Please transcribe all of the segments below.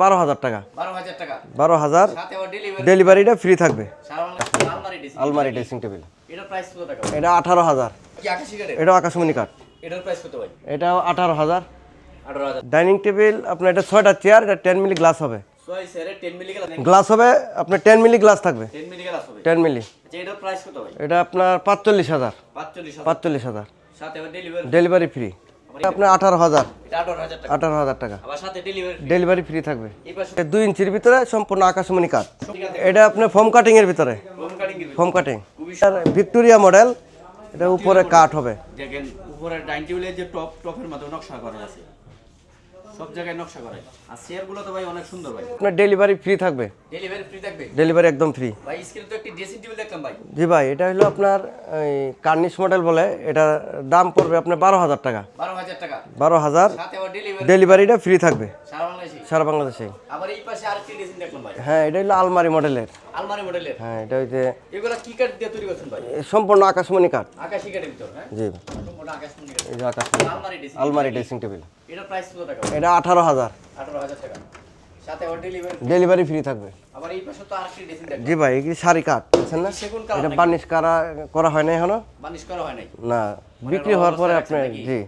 বারো হাজার টাকা। বারো হাজার ডেলিভারিটা ফ্রি থাকবে। আলমারি ড্রেসিং টেবিল এটা আঠারো হাজার। এটাও আকাশমণি কাঠ এটাও আঠারো হাজার। ডাইনিং টেবিল আপনার এটা ছয়টা চেয়ার এটা টেন মিলি গ্লাস হবে। গ্লাস হবে আপনার টেন মিলি গ্লাস থাকবে। টেন মিলি গেল হবে। টেন মিলি আচ্ছা এটা আপনার পাঁচচল্লিশ হাজার। পাঁচচল্লিশ হাজার। ডেলিভারি ফ্রি আপনার আঠারো হাজার। আঠারো হাজার টাকা। ডেলিভারি ফ্রি থাকবে। দুই ইঞ্চির ভিতরে সম্পূর্ণ আকাশমণি কাঠ। এটা আপনার ফোম কাটিং এর ভিতরে। ফোম কাটিং ভিক্টোরিয়া মডেল এটা উপরে কাঠ হবে। দেখেন উপরে ডাইনিং টেবিলের যে টপ টপের মাধ্যমে নকশা করা আছে। সব জায়গায় নকশা করা আর চেয়ারগুলো তো ভাই অনেক সুন্দর ভাই। আপনার ডেলিভারি ফ্রি থাকবে। ডেলিভারি ফ্রি থাকবে। ডেলিভারি একদম ফ্রি ভাই স্ক্রিনে তো একটি ড্রেসিং টেবিল দেখলাম ভাই। জি ভাই এটা হলো আপনার এই কার্নিশ মডেল বলে। এটা দাম পড়বে আপনার বারো হাজার টাকা। বারো হাজার টাকা। বারো হাজার ডেলিভারিটা ফ্রি থাকবে। সারা বাংলাদেশে সারা আবার এই পাশে আরেকটি ড্রেসিং দেখলাম ভাই। হ্যাঁ এটা হলো আলমারি মডেলের। আলমারি মডেলের। হ্যাঁ এটা এগুলা কি কাঠ দিয়ে তৈরি করছেন ভাই? সম্পূর্ণ আকাশমণি কাঠ আকাশি কাঠের ভিতর হ্যাঁ? জি। সম্পূর্ণ আকাশমণি কাঠ এই যে আকাশমণি আলমারি ড্রেসিং আলমারি ড্রেসিং টেবিল এটার প্রাইস কত টাকা? এটা আঠারো হাজার। আঠারো হাজার টাকা। সাথে আবার ডেলিভারি ডেলিভারি ফ্রি থাকবে। আবার এই পাশে তো আরেকটি ড্রেসিং দেখলাম জি ভাই এগুলি শাড়ি কাঠ বুঝছেন না? সেগুন এটা বার্নিশ করা করা হয় না এখনও? বানিশ করা হয় নাই। না বিক্রি হওয়ার পরে আপনি জি।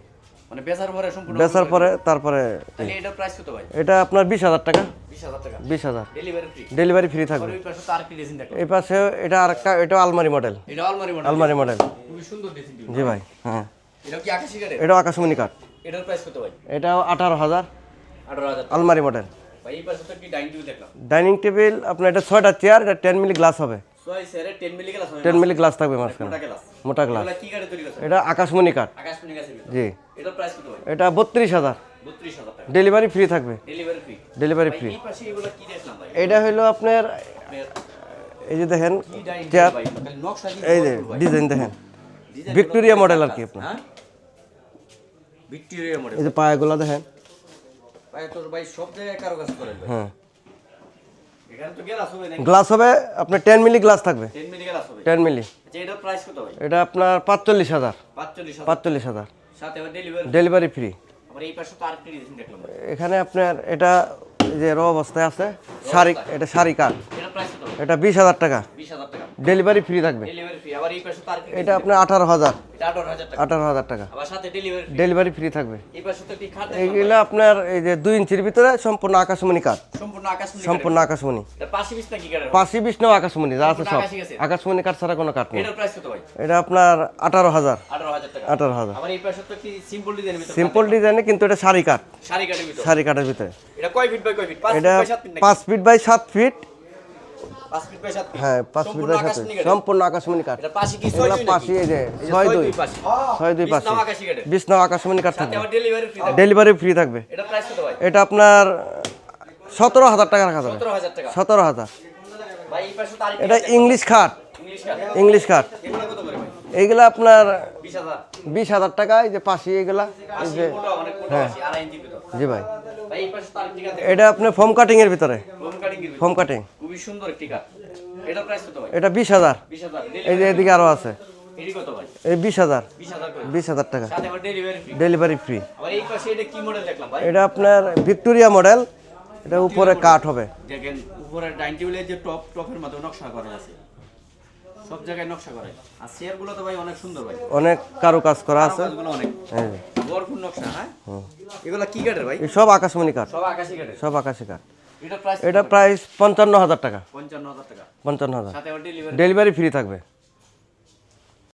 মানে বেচার পরে সম্পূর্ণ বেচার পরে তারপরে তাহলে এটার প্রাইস কত ভাই? এটা আপনার বিশ হাজার টাকা। বিশ হাজার টাকা। বিশ হাজার। ডেলিভারি ফ্রি ডেলিভারি ফ্রি থাকবে। ওই পাশে তো আরেকটি ড্রেসিং দেখলাম এই পাশে এটা আরেকটা এটা আলমারি মডেল এটা আলমারি মডেল আলমারি মডেল খুবই সুন্দর টেবিল জি ভাই হ্যাঁ। এটা কি আকাশি কাঠের? এটাও আকাশমণি কাঠ। এটার প্রাইস কত ভাই? আঠারো হাজার। টাকা। আলমারি মডেল ভাই এই পাশে তো একটি ডাইনিং টেবিল দেখলাম। ডাইনিং টেবিল আপনার এটা ছয়টা চেয়ার এটা টেন মিলি গ্লাস হবে। টেন মিলি গেলাস থাকবে মাঝখানে মোটা গ্লাস এটা আকাশমণি কাঠ জি। এটা বত্রিশ হাজার। ডেলিভারি ফ্রি থাকবে। ডেলিভারি ফ্রি এটা হলো আপনার এই যে দেখেন চেয়ার এই যে ডিজাইন দেখেন। ভিক্টোরিয়া মডেল আর কি আপনার। ভিক্টোরিয়া মডেল এই যে পায়াগুলো দেখেন। ভাই তোর ভাই সব জায়গায় কারও কাজ করেন হ্যাঁ। গেলাস হবে আপনার টেন মিলি গ্লাস থাকবে। টেন মিলি গেলাস হবে? টেন মিলি আচ্ছা এটা আপনার পাঁচচল্লিশ হাজার। পাঁচচল্লিশ হাজার। ডেলিভারি ফ্রি এখানে আপনার এটা যে র অবস্থায় আছে শাড়ি এটা ভাই? এটা বিশ হাজার টাকা। বিশ হাজার টাকা। ডেলিভারি ফ্রি থাকবে। ডেলিভারি ফ্রি আবার এই পাশে তো এটা আপনার আঠারো হাজার। এটা আঠারো হাজার টাকা। আঠারো হাজার টাকা। আবার সাথে ডেলিভারি ডেলিভারি ফ্রি থাকবে। এইগুলো আপনার এই যে দুই ইঞ্চির ভিতরে সম্পূর্ণ আকাশমণি কাঠ সম্পূর্ণ আকাশমণি সম্পূর্ণ আকাশমণি। এটা পাশে পাশি বিষ্ণু আকাশমণি যা আছে সব। আকাশমণি কাঠ ছাড়া কোনো কাঠ নেই। এটা আপনার আঠারো হাজার। আঠারো হাজার টাকা। আঠারো হাজার। আবার এই পাশে তো একটি সিম্পল ডিজাইনে কিন্তু এটা শাড়ি কাঠ শাড়ি কাঠের ভিতর। এটা কয় ফিট বাই কয় ফিট পাঁচ ফিট বাই সাত ফিট হ্যাঁ পাঁচ ফিট বাই সাত কাঠের। সম্পূর্ণ আকাশমণি কাঠ। এটা পাশে এগুলো দুই এই যে ছয় দুই। ছয় দুই পাশি। বিষ্ণু আকাশমণি কাঠ থাকবে। ডেলিভারি ফ্রি থাকবে। এটা আপনার সতেরো হাজার টাকা রাখা যাবে। সতেরো হাজার পাশে এটা ইংলিশ খাট ইংলিশ খাট এইগুলো আপনার বিশ হাজার। টাকা এই যে পাশি এইগুলা এই যে ভিতর। জি ভাই। পাশে এটা আপনার ফোম কাটিং এর ভিতরে। ফোম কাটিং কাটিং খুবই সুন্দর একটি কাঠ এটা প্রাইস কত ভাই? এটা বিশ হাজার। বিশ এই যে এদিকে আরও আছে। এটি কত ভাই? এই বিশ হাজার। বিশ হাজার করে। বিশ হাজার টাকা। সাথে ডেলিভারি ফ্রি ডেলিভারি ফ্রি আবার এই পাশে এটা কি মডেল দেখলাম ভাই? এটা আপনার ভিক্টোরিয়া মডেল এটা উপরে কাঠ হবে। দেখেন উপরে ডাইনিং টেবিলের যে টপ টপের মাধ্যমে নকশা করা আছে। সব জায়গায় নকশা করা আর চেয়ারগুলো তো ভাই অনেক সুন্দর ভাই। অনেক কারু কাজ করা আছে। অনেক। ভরপুর নকশা হ্যাঁ? এগুলা কি কাঠের ভাই? সব আকাশমণি কাঠ। সব আকাশি কাঠের। সব আকাশি কাঠ। এটা প্রাইস পঞ্চান্ন হাজার টাকা। পঞ্চান্ন হাজার টাকা। পঞ্চান্ন হাজার। ডেলিভারি ফ্রি থাকবে।